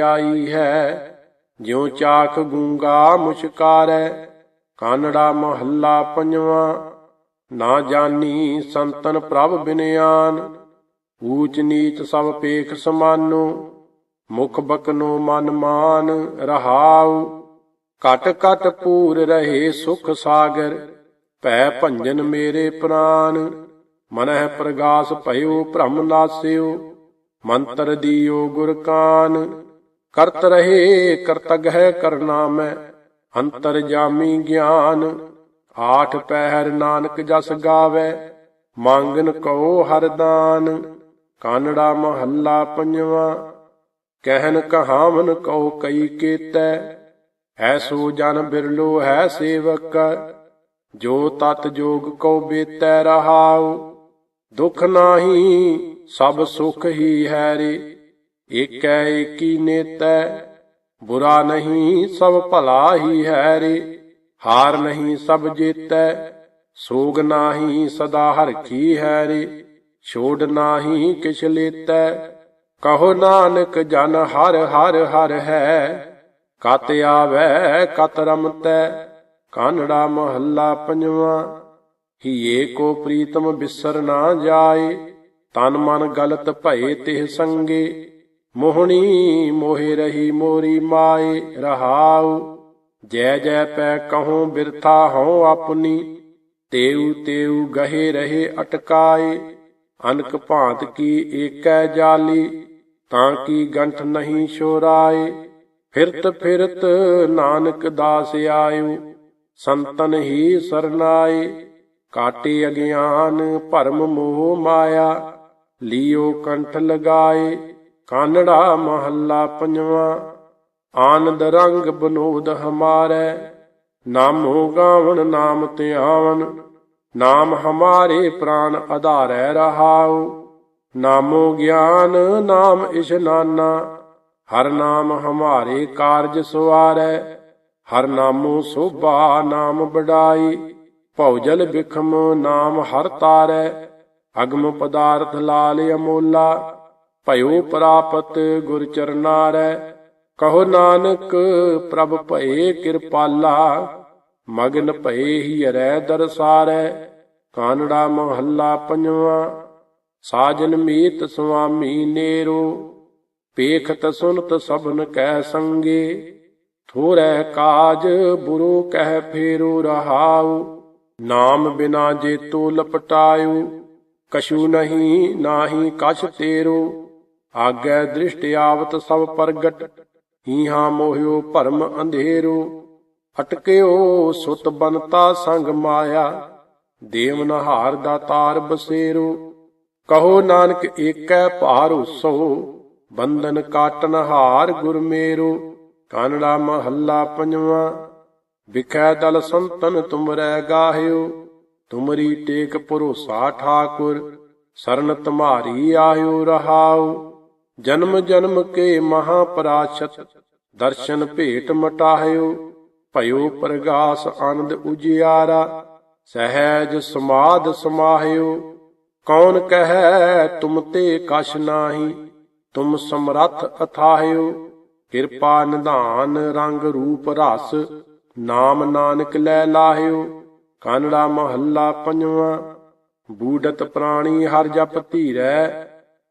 ਆਈ ਹੈ। ਜਿਉ ਚਾਖ ਗੂੰਗਾ ਮੁਸ਼ਕਾਰੈ, ਕਾਨੜਾ ਮਹੱਲਾ ਪੰਜਵਾਂ। ਨਾ ਜਾਣੀ ਸੰਤਨ ਪ੍ਰਭ ਬਿਨਿਆਨ, ਊਚ ਨੀਚ ਸਭ ਪੇਖ ਸਮਾਨੋ। ਮੁਖ ਬਕਨੋ ਮਨ ਮਾਨ ਰਹਾਉ। ਕਟ ਕਟ ਪੂਰ ਰਹੇ ਸੁਖ ਸਾਗਰ, ਭੈ ਭੰਜਨ ਮੇਰੇ ਪ੍ਰਾਨ। ਮਨਹਿ ਪ੍ਰਗਾਸ ਭਇਓ ਭ੍ਰਮ ਨਾਸਿਓ, ਮੰਤਰ ਦੀਓ ਗੁਰ ਕਾਨ। ਕਰਤ ਰਹੇ ਕਰਤਗ ਹੈ ਕਰਨਾ ਮੈਂ ਅੰਤਰ ਜਾਮੀ ਗਿਆਨ, ਆਠ ਪਹਿਰ ਨਾਨਕ ਜਸ ਗਾਵੇ, ਮੰਗਨ ਕਉ ਹਰਦਾਨ ਕਾਨੜਾ ਮਹੱਲਾ ਪੰਜਵਾ, ਕਹਿਨ ਕਹਾਵਨ ਕਉ ਕਈ ਕੀਤੈ ਐਸੋ ਜਨ ਬਿਰਲੋ ਹੈ ਸੇਵਕ, ਜੋ ਤਤ ਜੋਗ ਕਉ ਬੇਤੈ ਰਹਾਉ, ਦੁਖ ਨਾਹੀ ਸਭ ਸੁਖ ਹੀ ਹੈ ਰੇ ਏਕੈ ਏਕੀ ਨੇਤੈ? ਬੁਰਾ ਨਹੀਂ, ਸਭ ਭਲਾ ਹੀ ਹੈ ਰੇ। ਹਾਰ ਨਹੀਂ, ਸਭ ਜੇਤੈ। ਸੋਗ ਨਾਹੀ, ਸਦਾ ਹਰਖੀ ਹੈ ਰੇ। ਛੋੜ ਨਾਹੀ, ਕਿਛ ਲੇਤੈ। ਕਹੋ ਨਾਨਕ, ਜਨ ਹਰ ਹਰ ਹਰ ਹੈ। ਕਤ ਆਵੈ, ਕਤ ਰਮਤੈ। ਕਾਨੜਾ ਮਹੱਲਾ ਪੰਜਵਾ। ਹੀਏ ਕੋ ਪ੍ਰੀਤਮ ਬਿਸਰ ਨਾ ਜਾਏ। ਤਨ ਮਨ ਗਲਤ ਭਏ ਤਿਹ ਸੰਗੇ। ਮੋਹਣੀ ਮੋਹਿ ਰਹੀ ਮੋਰੀ ਮਾਏ ਰਹਾਉ। ਜੈ ਜੈ ਪੈ ਕਹਉ ਬਿਰਥਾ ਹਉ ਆਪਣੀ ਤੇਉ ਤੇਉ ਗਹੇ ਰਹੇ ਅਟਕਾਏ। ਅਨਕ ਭਾਂਤ ਕੀ ਏਕੈ ਜਾਲੀ, ਤਾਂ ਕੀ ਗੰਠ ਨਹੀਂ ਸ਼ੋਰਾਏ ਫਿਰਤ ਫਿਰਤ ਨਾਨਕ ਦਾਸ ਆਇਓ, ਸੰਤਨ ਹੀ ਸਰਨਾਏ। ਕਾਟੇ ਅਗਿਆਨ ਭਰਮ ਮੋਹ ਮਾਇਆ, ਲਿਓ ਕੰਠ ਲਗਾਏ। ਕਾਨੜਾ ਮਹੱਲਾ ਪੰਜਵਾ, ਆਨੰਦ ਰੰਗ ਬਨੋਦ ਹਮਾਰੇ, ਨਾਮੋ ਗਾਵਣ ਨਾਮ ਧਿਆਵਨ ਨਾਮ ਹਮਾਰੇ ਪ੍ਰਾਨ ਆਧਾਰੈ ਰਹਾਉ, ਨਾਮੋ ਗਿਆਨ ਨਾਮ ਇਸ਼ਨਾਨਾ ਹਰ ਨਾਮ ਹਮਾਰੇ ਕਾਰਜ ਸਵਾਰੈ, ਹਰ ਨਾਮੋ ਸੋਭਾ ਨਾਮ ਬੜਾਈ ਭਉਜਲ ਬਿਖਮ ਨਾਮ ਹਰ ਤਾਰੈ, ਅਗਮ ਪਦਾਰਥ ਲਾਲ ਅਮੋਲਾ ਭਇਓ ਪ੍ਰਾਪਤ ਗੁਰ ਚਰਨਾਰੈ ਕਹੋ ਨਾਨਕ, ਪ੍ਰਭ ਭਏ ਕਿਰਪਾਲਾ। ਮਗਨ ਭਏ ਹੀ ਹਰੈ ਦਰਸਾਰੈ। ਕਾਨੜਾ ਮਹੱਲਾ ਪੰਜਵਾ। ਸਾਜਨ ਮੀਤ ਸੁਆਮੀ ਨੇਰੋ। ਪੇਖਤ ਸੁਨਤ ਸਭਨ ਕਹਿ ਸੰਗੇ। ਥੋਰੈ ਕਾਜ, ਬੁਰੋ ਕਹਿ ਫੇਰੋ ਰਹਾਉ। ਨਾਮ ਬਿਨਾ ਜੇਤੋ ਲਪਟਾਇਓ ਕਛੂ ਨਹੀਂ, ਨਾਹੀ ਕਛ ਤੇਰੋ। ਆਗੈ ਦ੍ਰਿਸ਼ਟ ਆਵਤ ਸਭ ਪ੍ਰਗਟ, ਹੀਹਾ ਮੋਹਿਓ ਭਰਮ ਅੰਧੇਰੋ, ਅਟਕਿਓ ਸੁਤ ਬਨਤਾ ਸੰਗ ਮਾਇਆ, ਦੇਵ ਨਹਾਰ ਦਾ ਤਾਰ ਬਸੇਰੋ, ਕਹੋ ਨਾਨਕ ਏਕੈ ਭਾਰੁਸੋ ਬੰਧਨ ਕਾਟਨ ਹਾਰ ਗੁਰ ਮੇਰੋ, ਕਾਨੜਾ ਮਹੱਲਾ ਪੰਜਵਾ, ਵਿਖੈ ਦਲ ਸੰਤਨ ਤੁਮਰੈ ਗਾਹਿਓ, ਤੁਮਰੀ ਟੇਕ ਭਰੋਸਾ ਠਾਕੁਰ, ਸਰਨ ਤੁਮਾਰੀ ਆਇਓ ਰਹਾਓ ਜਨਮ ਜਨਮ ਕੇ ਮਹਾ ਪਰਾਸ਼ਤ ਦਰਸ਼ਨ ਭੇਟ ਮਟਾਹਿਓ ਭਇਓ ਪ੍ਰਗਾਸ ਆਨੰਦ ਉਜਿਆਰਾ। ਸਹਿਜ ਸਮਾਦ ਸਮਾਹਿਓ ਕੌਣ ਕਹੈ ਤੁਮ ਤੇ ਕਛ ਨਾਹੀ? ਤੁਮ ਸਮਰੱਥ ਅਥਾਹਿਓ ਕਿਰਪਾ ਨਿਧਾਨ ਰੰਗ ਰੂਪ ਰਸ। ਨਾਮ ਨਾਨਕ ਲੈ ਲਾਹਿਓ ਕਾਨੜਾ ਮਹੱਲਾ ਪੰਜਵਾ। ਬੂਡਤ ਪ੍ਰਾਣੀ ਹਰ ਜਪ ਧੀਰੈ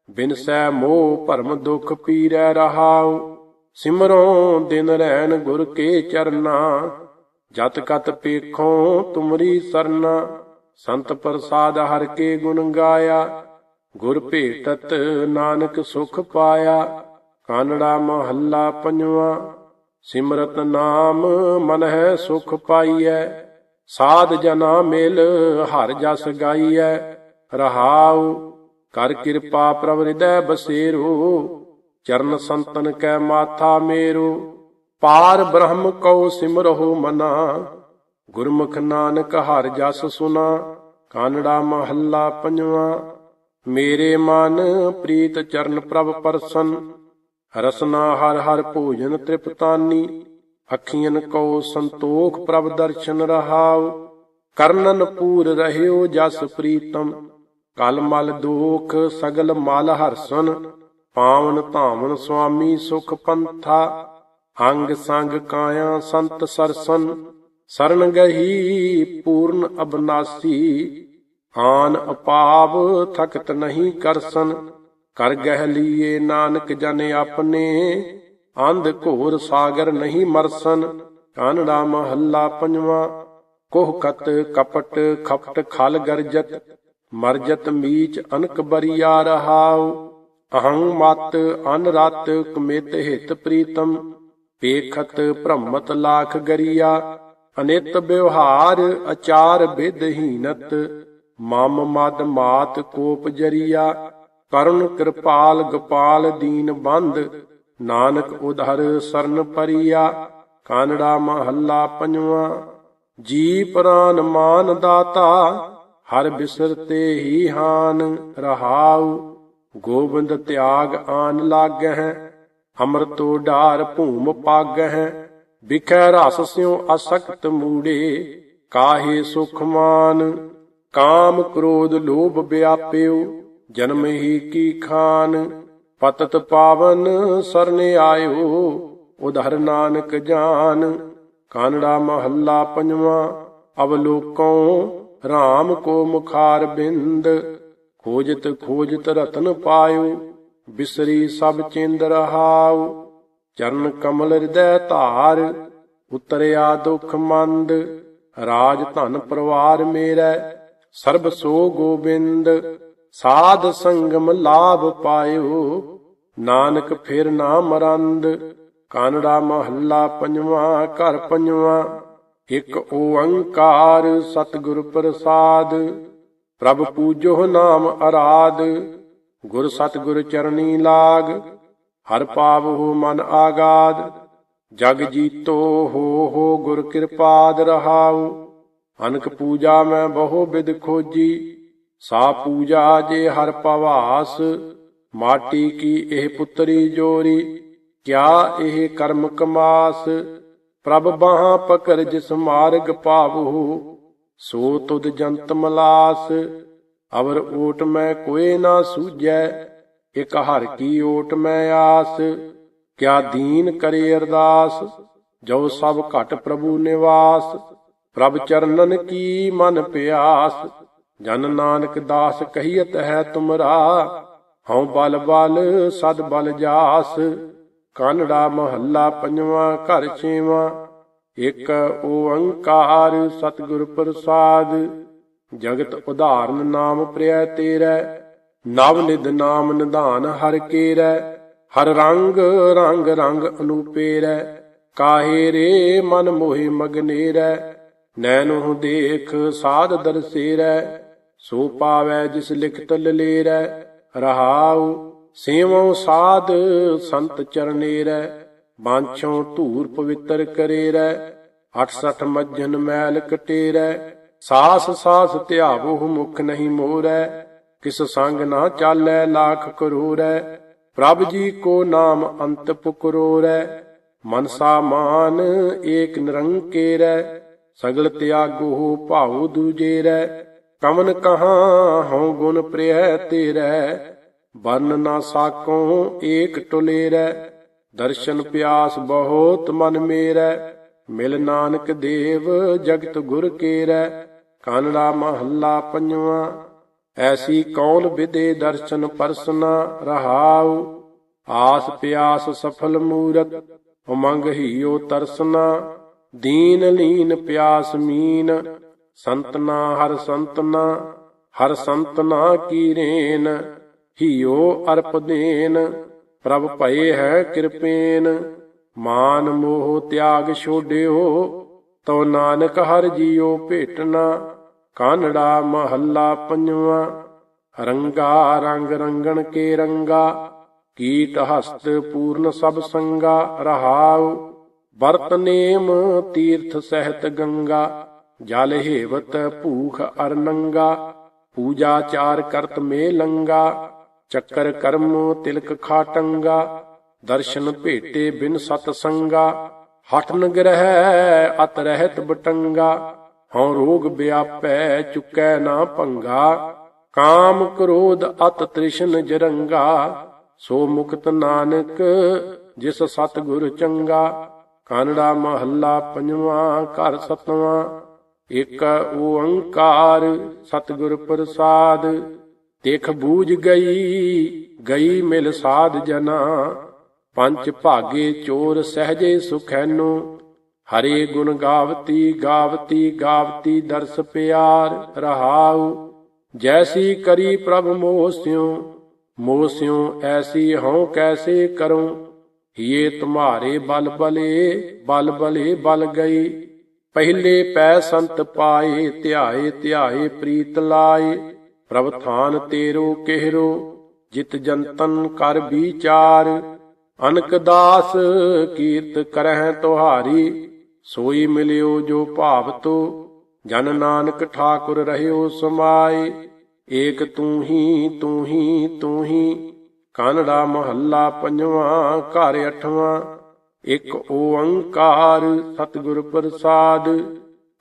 ਬਿਨਸੈ ਮੋਹ ਭਰਮ ਦੁਖ ਪੀਰੈ ਰਹਾਉ, ਸਿਮਰੋ ਦਿਨ ਰਹਿਣ ਗੁਰ ਕੇ ਚਰਨਾ। ਜਤ ਕਤ ਪੇਖੋ ਤੁਮਰੀ ਸਰਨਾ, ਸੰਤ ਪ੍ਰਸਾਦ ਹਰ ਕੇ ਗੁਣ ਗਾਇਆ। ਗੁਰ ਭੇਟਤ ਨਾਨਕ ਸੁਖ ਪਾਇਆ, ਕਾਨੜਾ ਮਹੱਲਾ ਪੰਜਵਾ। ਸਿਮਰਤ ਨਾਮ ਮਨ ਹੈ ਸੁਖ ਪਾਈਐ, ਸਾਧ ਜਨਾ ਮਿਲ ਹਰ ਜਸ ਗਾਈਐ। ਰਹਾਉ ਕਰ ਕਿਰਪਾ ਪ੍ਰਭ ਹਿਰਦੈ ਬਸੇਰੋ, ਚਰਨ ਸੰਤਨ ਕੈ ਮਾਥਾ ਮੇਰੋ। ਪਾਰ ਬ੍ਰਹਮ ਕਉ ਸਿਮਰਹੁ ਮਨਾ, ਗੁਰਮੁਖ ਨਾਨਕ ਹਰ ਜਸ ਸੁਨਾ, ਕਾਨੜਾ ਮਹੱਲਾ ਪੰਜਵਾ। ਮੇਰੇ ਮਨ ਪ੍ਰੀਤ ਚਰਨ ਪ੍ਰਭ ਪਰਸਨ, ਰਸਨਾ ਹਰ ਹਰ ਭੋਜਨ ਤ੍ਰਿਪਤਾਨੀ ਅੱਖੀਆਂ ਕੋ ਸੰਤੋਖ ਪ੍ਰਭ ਦਰਸ਼ਨ ਰਹਾਉ। ਕਰਨਨ ਪੂਰ ਰਹਿਓ ਜਸ ਪ੍ਰੀਤਮ ਕਲ ਮਲ ਦੋਖ ਸਗਲ ਮਲ ਹਰਸਨ ਪਾਵਨ ਧਾਮਨ ਸੁਆਮੀ ਸੁਖ ਪੰਥਾ, ਅੰਗ ਸੰਗ ਕਾਇਆ ਸੰਤ ਸਰਸਨ ਸਰਨ ਗਹੀ ਪੂਰਨ ਅਬਨਾਸੀ, ਆਨ ਅਪਾਵ ਥਕਤ ਨਹੀਂ ਕਰਸਨ ਕਰ ਗਹਿ ਲੀਏ ਨਾਨਕ ਜਨ ਆਪਣੇ, ਅੰਧ ਘੋਰ ਸਾਗਰ ਨਹੀਂ ਮਰਸਨ ਕਾਨੜਾ ਮਹੱਲਾ ਪੰਜਵਾ, ਕੋਹ ਕਤ ਕਪਟ ਖਪਟ ਖਲ ਗਰਜਤ ਮਰਜਤ ਮੀਚ ਅਨਕ ਬਰੀਆ ਰਹਾਉ, ਅਹੰ ਮਤ ਅਨ ਕਮਿਤ ਹਿਤ ਪ੍ਰੀਤਮ ਪੇਖਤ ਭ੍ਰਮਤ ਲਾਖ ਗਰੀਆ, ਅਨਿਤ ਵਿਵਹਾਰ ਅਚਾਰ ਵਿਦਹੀਨਤ ਮਮ ਮਦ ਮਾਤ ਕੋਪ ਜਰੀਆ ਕਰੁਣ ਕਿਰਪਾਲ ਗੋਪਾਲ ਦੀਨ ਬੰਦ, ਨਾਨਕ ਉਧਰ ਸਰਨ ਪਰੀਆ, ਕਾਨੜਾ ਮਹੱਲਾ ਪੰਜਵਾ ਜੀ ਪ੍ਰਾਨ ਮਾਨ ਦਾਤਾ ਹਰ ਬਿਸਰ ਤੇ ਹੀ ਹਾਨ ਰਹਾਉ, ਗੋਬਿੰਦ ਤਿਆਗ ਆਨ ਲਾਗਹਿ, ਅੰਮ੍ਰਿਤੋ ਢਾਰ ਭੂਮ ਪਾਗਹਿ, ਵਿਖੈ ਰਸ ਸਿਉ ਅਸਕਤ ਮੂੜੇ, ਕਾਹੇ ਸੁਖ ਕਾਮ ਕ੍ਰੋਧ ਲੋਭ ਵਿਆਪਿਓ ਜਨਮ ਹੀ ਕੀ ਖਾਨ, ਪਤਤ ਪਾਵਨ ਸਰਨ ਆਇਓ, ਉਧਰ ਨਾਨਕ ਜਾਨ, ਕਾਨੜਾ ਮਹੱਲਾ ਪੰਜਵਾ, ਅਵਲੋਕਉ RAM ਕੋ ਮੁਖਾਰ ਬਿੰਦ, ਖੋਜਤ ਖੋਜਤ ਰਤਨ ਪਾਇਓ, ਬਿਸਰੀ ਸਭ ਚਿੰਦ ਰਹਾਉ, ਚਰਨ ਕਮਲ ਹਿਰਦੈ ਧਾਰ, ਉਤਰਿਆ ਦੁਖ ਮੰਦ, ਰਾਜ ਧਨ ਪਰਿਵਾਰ ਮੇਰਾ, ਸਰਬ ਸੋ ਗੋਬਿੰਦ, ਸਾਧ ਸੰਗਮ ਲਾਭ ਪਾਇਓ, ਨਾਨਕ ਫਿਰ ਨਾ ਮਰੰਦ ਕਾਨੜਾ ਮਹੱਲਾ ਪੰਜਵਾ, ਘਰ ਪੰਜਵਾ। ਇਕ ਓੰਕਾਰ ਸਤਿਗੁਰ ਪ੍ਰਸਾਦ, ਪ੍ਰਭ ਪੂਜੋ ਨਾਮ ਅਰਾਧ, ਗੁਰ ਸਤਿਗੁਰ ਚਰਨੀ ਲਾਗ, ਹਰ ਪਾਵਹੁ ਮਨ ਆਗਾਦ, ਜਗ ਜੀਤੋ ਹੋ ਹੋ ਗੁਰ ਕਿਰਪਾਦ ਰਹਾਉ, ਅਨਕ ਪੂਜਾ ਮੈਂ ਬਹੁ ਬਿਦ ਖੋਜੀ, ਸਾ ਪੂਜਾ ਜੇ ਹਰ ਪਵਾਸ, ਮਾਟੀ ਕੀ ਇਹ ਪੁੱਤਰੀ ਜੋਰੀ, ਕਿਆ ਇਹ ਕਰਮ ਕਮਾਸ ਪ੍ਰਭ ਬਾਹਾਂ ਪਕਰ ਜਿਸ ਮਾਰਗ ਪਾਵਹੁ ਸੋ ਤੁਧ ਜੰਤ ਮਲਾਸ। ਅਵਰ ਓਟ ਮੈਂ ਕੋਏ ਨਾ ਸੂਝੈ, ਇਕ ਹਰ ਕੀ ਓਟ ਮੈਂ ਆਸ। ਕਿਆ ਦੀਨ ਕਰੇ ਅਰਦਾਸ ਜੋ ਸਭ ਘਟ ਪ੍ਰਭੂ ਨਿਵਾਸ। ਪ੍ਰਭ ਚਰਨਨ ਕੀ ਮਨ ਪਿਆਸ, ਜਨ ਨਾਨਕ ਦਾਸ ਕਹੀਤ ਹੈ ਤੁਮਰਾ। ਹਉ ਬਲ ਬਲ, ਸਦ ਬਲ ਜਾਸ। ਕਾਨੜਾ ਮਹੱਲਾ ਪੰਜਵਾਂ, ਘਰ ਛੇਵਾਂ। ਇਕ ਓੰਕਾਰ ਸਤਿਗੁਰ ਪ੍ਰਸਾਦ, ਜਗਤ ਉਧਾਰਨ ਨਾਮ ਪ੍ਰਿਆ ਤੇਰਾ। ਨਵ ਨਿਧ ਨਾਮ ਨਿਧਾਨ ਹਰ ਕੇਰੈ, ਹਰ ਰੰਗ ਰੰਗ ਰੰਗ ਅਨੂਪੇਰੈ। ਕਾਹੇ ਰੇ ਮਨ ਮੋਹਿ ਮਗਨੇਰੈ ਨੈਨੋ ਦੇਖ ਸਾਧ ਦਰਸੇਰੈ। ਸੋ ਪਾਵੈ ਜਿਸ ਲਿਖਤ ਲਲੇਰੈ, ਰਹਾਉ ਸੇਵਉ ਸਾਧ ਸੰਤ ਚਰਨੇਰੈ ਬਾਂਛੋਂ ਧੂਰ ਪਵਿੱਤਰ ਕਰੇਰੈ 68 ਮੱਜਨ ਮੈਲ ਕਟੇਰੈ ਸਾਸ ਸਾਸ ਧਿਆਵੋ ਮੁਖ ਨਹੀਂ ਮੋਰੈ ਕਿਸ ਸੰਗ ਨਾ ਚਾਲੈ ਲਾਖ ਕਰੋਰੈ ਪ੍ਰਭ ਜੀ ਕੋ ਨਾਮ ਅੰਤ ਪੁਕਰੋਰੈ ਮਨਸਾ ਮਾਨ ਏਕ ਨਿਰੰਕੇਰੈ ਸਗਲ ਤਿਆਗੋ ਭਾਉ ਦੂਜੇਰੈ ਕਮਨ ਕਹਾ ਹਉ ਗੁਣ ਪ੍ਰਿਆ ਤੇਰੈ ਬਰਨ ਨਾ ਸਾਕੋ ਏਕ ਟੁਲੇਰੈ, ਦਰਸ਼ਨ ਪਿਆਸ ਬਹੁਤ ਮਨ ਮੇਰੈ। ਮਿਲ ਨਾਨਕ ਦੇਵ ਜਗਤ ਗੁਰ ਕੇਰੈ, ਕਾਨੜਾ ਮਹੱਲਾ ਪੰਜਵਾ। ਐਸੀ ਕੌਣ ਵਿਦੇ ਦਰਸ਼ਨ ਪਰਸਨਾ ਰਹਾਉ, ਆਸ ਪਿਆਸ ਸਫਲ ਮੂਰਤ, ਉਮੰਗ ਹੀਓ ਤਰਸਨਾ। ਦੀਨ ਲੀਨ ਪਿਆਸ ਮੀਨ, ਸੰਤਨਾ ਹਰ ਸੰਤਨਾ ਹਰ ਸੰਤਨਾ ਕੀ ਰੇਨ। ਹੀਓ ਅਰਪ ਦੇਨ ਪ੍ਰਭ ਭਏ ਹੈ ਕਿਰਪੇਨ। ਮਾਨ ਮੋਹ ਤਿਆਗ ਛੋਡਿਓ ਤੋ ਨਾਨਕ ਹਰ ਜੀਓ ਭੇਟਣਾ। ਕਾਨੜਾ ਮਹੱਲਾ ਪੰਜਵਾ, ਰੰਗਾ ਰੰਗ ਰੰਗਣ ਕੇ ਰੰਗਾ। ਕੀਟ ਹਸਤ ਪੂਰਨ ਸਭ ਸੰਗਾ ਰਹਾਉ। ਵਰਤ ਨੇਮ ਤੀਰਥ ਸਹਿਤ ਗੰਗਾ। ਜਲ ਹੇਵਤ ਭੂਖ ਅਰਨੰਗਾ ਪੂਜਾ ਚਾਰ ਕਰਤ ਮੇ ਲੰਗਾ। ਚੱਕਰ ਕਰਮੋ, ਤਿਲਕ ਖਾਟੰਗਾ, ਦਰਸ਼ਨ ਭੇਟੇ ਬਿਨ ਸਤ ਸੰਗਾ ਹਠ ਨ ਅਤ ਰਹਿਤ ਬਟੰਗਾ, ਹਉ ਰੋਗ ਵਿਆਪੈ ਚੁਕੈ ਨਾ ਭੰਗਾ ਕਾਮ ਕ੍ਰੋਧ ਅਤ ਤ੍ਰਿਸ਼ਨ ਜਰੰਗਾ, ਸੋ ਮੁਕਤ ਨਾਨਕ ਜਿਸ ਸਤਿਗੁਰ ਚੰਗਾ, ਕਾਨੜਾ ਮਹੱਲਾ ਪੰਜਵਾਂ, ਘਰ ਸਤਵਾਂ ਇਕ ਓੰਕਾਰ ਸਤਿਗੁਰ ਪ੍ਰਸਾਦ ਤਿਖ ਬੂਝ ਗਈ ਗਈ ਮਿਲ ਸਾਧ ਜਨਾ। ਪੰਜ ਭਾਗੇ ਚੋਰ ਸਹਜੇ ਸੁਖੈਨੋ, ਹਰੇ ਗੁਣ ਗਾਵਤੀ ਗਾਵਤੀ ਗਾਵਤੀ ਦਰਸ ਪਿਆਰ ਰਹਾਉ। ਜੈਸੀ ਕਰੀ ਪ੍ਰਭ ਮੋਹ ਸਿਉ ਮੋਹ ਸਿਉ ਐਸੀ ਹਉ ਕੈਸੇ ਕਰਉ ਹੀਏ ਤੁਮਾਰੇ ਬਲ ਬਲੇ ਬਲ ਬਲੇ ਬਲ ਗਈ। ਪਹਿਲੇ ਪੈ ਸੰਤ ਪਾਏ, ਧਿਆਏ ਧਿਆਏ ਪ੍ਰੀਤ ਲਾਏ। ਪ੍ਰਭ ਥਾਨ ਤੇਰੋ ਕਿਹਰੋ, ਜਿਤ ਜੰਤਨ ਕਰ ਵਿਚਾਰ। ਅਨਕ ਦਾਸ ਕੀਰਤ ਕਰਹਿ ਤੁਹਾਰੀ, ਸੋਈ ਮਿਲਿਓ ਜੋ ਭਾਵ ਤੋ ਜਨ ਨਾਨਕ ਠਾਕੁਰ ਰਹਿਓ ਸਮਾਏ, ਏਕ ਤੂੰ ਹੀ ਤੂੰ ਹੀ ਤੂੰ ਹੀ। ਕਾਨੜਾ ਮਹੱਲਾ ਪੰਜਵਾਂ, ਘਰ ਅਠਵਾਂ। ਇੱਕ ਓੰਕਾਰ ਸਤਿਗੁਰ ਪ੍ਰਸਾਦ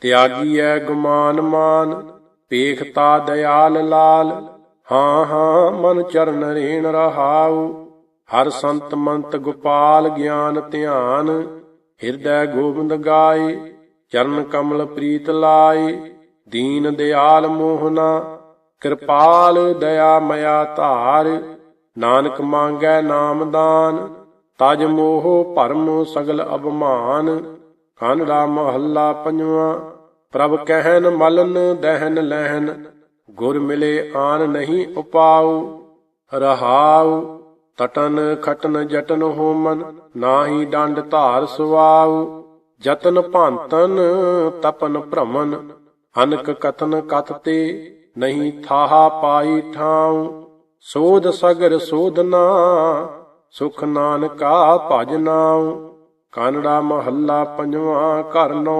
ਤਿਆਗੀ ਐ ਗੁਮਾਨ ਮਾਨ। ਪੇਖਤਾ ਦਿਆਲ ਲਾਲ, ਹਾਂ ਹਾਂ, ਮਨ ਚਰਨ ਰੇਣ ਰਹਾਉ। ਹਰ ਸੰਤ ਮੰਤ ਗੋਪਾਲ ਗਿਆਨ ਧਿਆਨ, ਹਿਰਦੈ ਗੋਬਿੰਦ ਗਾਏ, ਚਰਨ ਕਮਲ ਪ੍ਰੀਤ ਲਾਏ। ਦੀਨ ਦਿਆਲ ਮੋਹਨਾ ਕਿਰਪਾਲ ਦਇਆ ਮਇਆ ਧਾਰ। ਨਾਨਕ ਮੰਗੈ ਨਾਮਦਾਨ ਤਜ ਮੋਹ ਭਰਮ ਸਗਲ ਅਭਮਾਨ। ਕਾਨੜਾ ਮਹੱਲਾ ਪੰਜਵਾਂ ਪ੍ਰਭ ਕਹਿਨ ਮਲਨ ਦਹਿਨ ਲਹਿਨ, ਗੁਰ ਮਿਲੇ ਆਨ ਨਹੀਂ ਉਪਾਉ, ਰਹਾਉ, ਤਟਨ ਖਟਨ ਜਟਨ ਹੋਮਨ, ਨਾਹੀ ਡੰਡ ਧਾਰ ਸੁਆਉ, ਜਤਨ ਭਾਂਤਨ ਤਪਨ ਭ੍ਰਮਨ, ਅਨਕ ਕਥਨ ਕਥ ਤੇ ਨਹੀਂ ਥਾਹਾ ਪਾਈ ਠਾਉ, ਸੋਧ ਸਗਰ ਸੋਧਨਾ ਸੁਖ ਨਾਨਕਾ ਭਜ ਨਾਉ, ਕਾਨੜਾ ਮਹੱਲਾ ਪੰਜਵਾਂ ਘਰ ਨੌ।